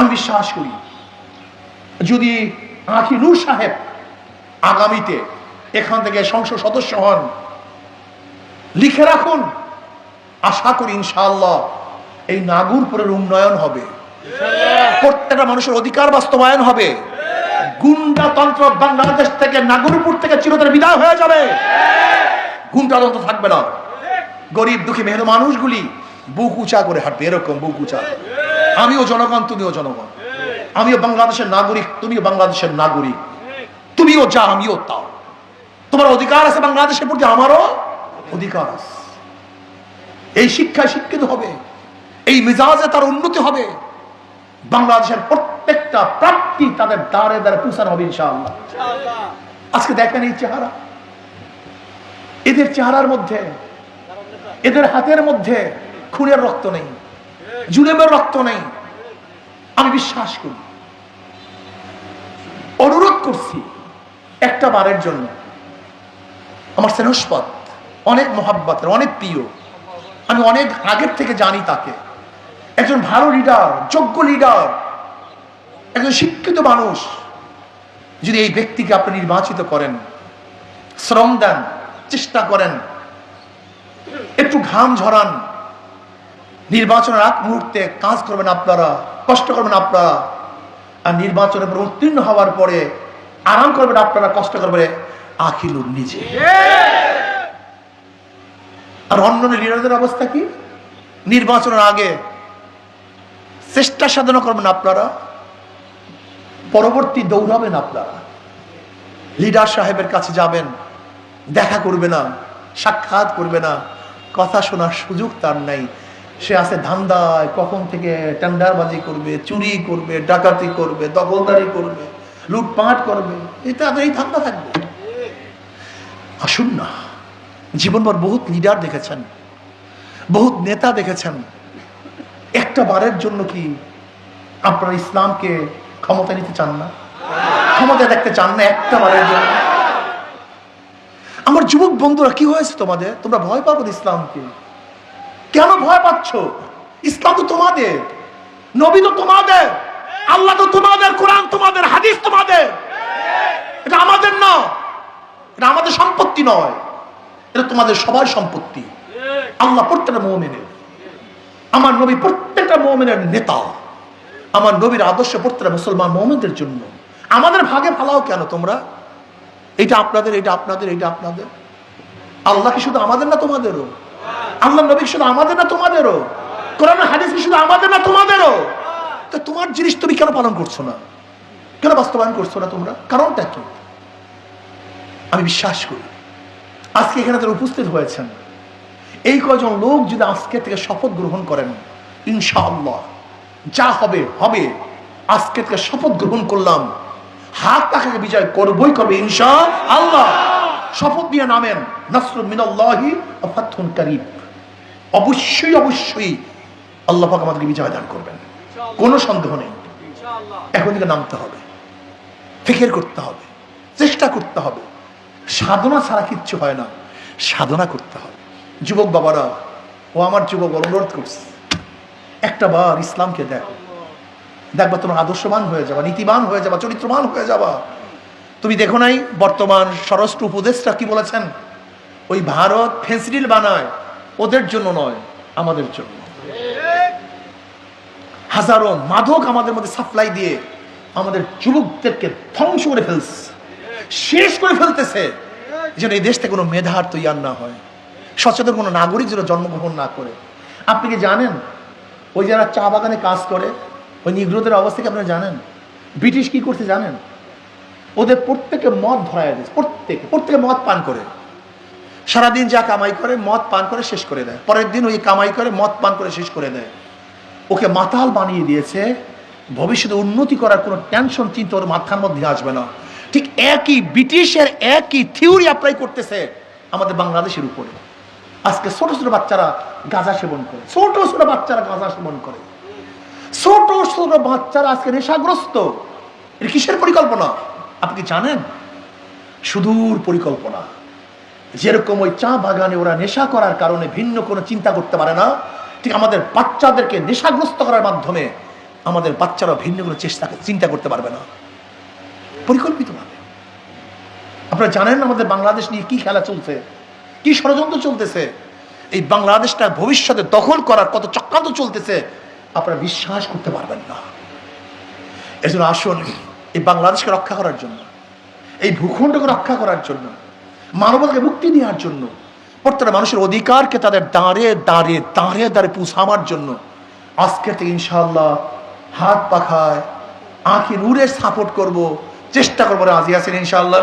আমি বিশ্বাস করি, যদি আখিলুর সাহেব আগামীতে এখান থেকে সংসদ সদস্য হন, লিখে রাখুন, আশা করি ইনশাআল্লাহ এই নাগুরপুরের উন্নয়ন হবে। প্রত্যেকটা মানুষের অধিকার বাস্তবায়ন হবে। গুন্ডাতন্ত্র বাংলাদেশ থেকে নাগরপুর থেকে চিরতরে বিদায় হয়ে যাবে। গুন্ডাতন্ত্র থাকবে না। গরিব দুঃখী মেহনত মানুষগুলি বুক উঁচা করে হাঁটবে, এরকম বুক উঁচা। আমিও জনগণ তুমিও জনগণ। আমিও বাংলাদেশের নাগরিক তুমিও বাংলাদেশের নাগরিক। তুমিও যা আমিও তা তোমার অধিকার আছে বাংলাদেশের প্রতি আমারও অধিকার আছে। এই শিক্ষায় শিক্ষিত হবে এই মেজাজে তার উন্নতি হবে। বাংলাদেশের প্রত্যেকটা প্রাপ্তি তাদের দ্বারে দ্বারে পৌঁছানো হবে ইনশাআল্লাহ। আজকে দেখেন এই চেহারা। এদের চেহারার মধ্যে এদের হাতের মধ্যে খুনের রক্ত নেই। জুলেমের রক্ত নেই। আমি বিশ্বাস করি। অনুরোধ করছি একটা বারের জন্য। আমার স্নেহস্পদ অনেক মহাব্বতের, অনেক প্রিয়। আমি অনেক আগের থেকে জানি তাকে। একজন ভালো লিডার যোগ্য লিডার একজন শিক্ষিত মানুষ। যদি এই ব্যক্তিকে আপনি নির্বাচিত করেন, শ্রম দেন, চেষ্টা করেন, একটু ঘাম ঝরান নির্বাচনের আগ মুহূর্তে কাজ করবেন আপনারা, কষ্ট করবেন আপনারা। আর নির্বাচনের উত্তীর্ণ হওয়ার পরে আরাম করবেন আপনারা, কষ্ট করবেন আখিলুর নিজে। আর অন্য লিডারদের অবস্থা কি? নির্বাচনের আগে চেষ্টা সাধনা করবেন আপনারা। পরবর্তী দৌড়াবেন আপনারা। লিডার সাহেবের কাছে যাবেন, দেখা করবে না, সাক্ষাৎ করবে না। কথা শোনার সুযোগ তার নাই। সে আছে ধান্দায়, কখন থেকে টেন্ডারবাজি করবে, চুরি করবে, ডাকাতি করবে, দখলদারি করবে, লুটপাট করবে এটা এই ধান্দা থাকবে। আসুন না, জীবনভর বহুত লিডার দেখেছেন, বহুত নেতা দেখেছেন। একটা বারের জন্য কি আপনারা ইসলামকে ক্ষমতা নিতে চান না? ক্ষমতা দেখতে চান না একটা বারের জন্য? আমার যুবক বন্ধুরা, কি হয়েছে তোমাদের? তোমরা ভয় পাবো ইসলামকে। কেন ভয় পাচ্ছ? ইসলাম তো তোমাদের, নবী তো তোমাদের, আল্লাহ তো তোমাদের, কোরআন তোমাদের, হাদিস তোমাদের। এটা আমাদের না, এটা আমাদের সম্পত্তি নয়, এটা তোমাদের সবার সম্পত্তি। আল্লাহ প্রত্যেকটা মোমেনের, আমার নবী প্রত্যেকটা মোমেনের নেতা, আমার নবীর আদর্শ প্রত্যেকটা মুসলমান মোমেনদের জন্য। আমাদের ভাগে ফালাও কেন তোমরা? এটা আপনাদের এটা আপনাদের এটা আপনাদের। আল্লাহ কি শুধু আমাদের না তোমাদেরও? আল্লাহ নবী শুধু আমাদের না তোমাদেরও? কোরআন হাদিস শুধু আমাদের না তোমাদেরও? তো তোমার জিনিস তুমি কেন পালন করছ না? কেন বাস্তবায়ন করছ না তোমরা? কারণটা কি? আমি বিশ্বাস করি। আজকে এখানে তারা উপস্থিত হয়েছেন, এই কয়জন লোক যদি আজকে থেকে শপথ গ্রহণ করেন, ইনশাআল্লাহ, যা হবে হবে। আজকে থেকে শপথ গ্রহণ করলাম। হাত তাকে বিজয় করবই করবে ইনশা আল্লাহ শপথ নিয়ে নামেন নাসর মিনাল্লাহি ফাতহুন কারীব অবশ্যই অবশ্যই আল্লাহ পাক আমাদেরকে বিজয় দান করবেন। কোনো সন্দেহ নেই। এখন থেকে নামতে হবে। ফিকির করতে হবে। চেষ্টা করতে হবে। সাধনা ছাড়া কিচ্ছু হয় না। সাধনা করতে হবে। যুবক বাবারা ও আমার যুবক অনুরোধ করছে। একটা বার ইসলামকে দেখো। দেখবা তোমার আদর্শবান হয়ে যাবা নীতিবান হয়ে যাবা চরিত্রবান হয়ে যাবা। তুমি দেখো নাই বর্তমান স্বরাষ্ট্র উপদেশটা কি বলেছেন? ওই ভারত ফেন্সিডিল বানায়। ওদের জন্য নয়, আমাদের জন্য। হাজারো মাদক আমাদের মধ্যে সাপ্লাই দিয়ে আমাদের যুবকদেরকে ধ্বংস করে ফেলছে, শেষ করে ফেলতেছে, যেন এই দেশ থেকে কোনো মেধার তৈয়ার না হয়, সচেতন কোনো নাগরিক যেন জন্মগ্রহণ না করে। আপনি কি জানেন, ওই যারা চা বাগানে কাজ করে, ওই নিগ্রোদের অবস্থা কি আপনারা জানেন? ব্রিটিশ কি করছে জানেন? ওদের প্রত্যেকে মদ ধরায় দিয়েছে, প্রত্যেকে প্রত্যেকে মদ পান করে। সারাদিন যা কামাই করে, মদ পান করে শেষ করে দেয়। পরের দিন ওই কামাই করে, মদ পান করে শেষ করে দেয়। ওকে মাতাল বানিয়ে দিয়েছে, ভবিষ্যতে উন্নতি করার কোনো টেনশন চিন্তা ওর মাথার মধ্যে আসবে না। ঠিক একই ব্রিটিশের একই থিওরি অ্যাপ্লাই করতেছে আমাদের বাংলাদেশের উপরে। আজকে ছোট ছোট বাচ্চারা গাঁজা সেবন করে, ছোট ছোট বাচ্চারা গাঁজা সেবন করে। ছোট ছোট বাচ্চারা আজকে নেশাগ্রস্ত। এর কিসের পরিকল্পনা? আপনি জানেন? সুদূর পরিকল্পনা। যেরকম ওই চা বাগানে ওরা নেশা করার কারণে ভিন্ন কোনো চিন্তা করতে পারে না, ঠিক আমাদের বাচ্চাদেরকে নেশাগ্রস্ত করার মাধ্যমে আমাদের বাচ্চারা ভিন্ন কোনো চেষ্টা চিন্তা করতে পারবে না। পরিকল্পিতভাবে। আপনারা জানেন আমাদের বাংলাদেশ নিয়ে কি খেলা চলছে, কি ষড়যন্ত্র চলতেছে? এই বাংলাদেশটা ভবিষ্যতে দখল করার কত চক্রান্ত চলতেছে, আপনারা বিশ্বাস করতে পারবেন না। এজন্য আসুন এই বাংলাদেশকে রক্ষা করার জন্য, এই ভূখণ্ডকে রক্ষা করার জন্য মানবতাকে মুক্তি নেওয়ার জন্য। প্রত্যেকটা মানুষের অধিকারকে তাদের দাঁড়ে দাঁড়ে দাঁড়ে দাঁড়ে পুষামার জন্য। আজকে থেকে ইনশাল্লাহ হাত পাখায় আঁখি নূরের সাপোর্ট করব। চেষ্টা করব রাজি আছেন ইনশাআল্লাহ?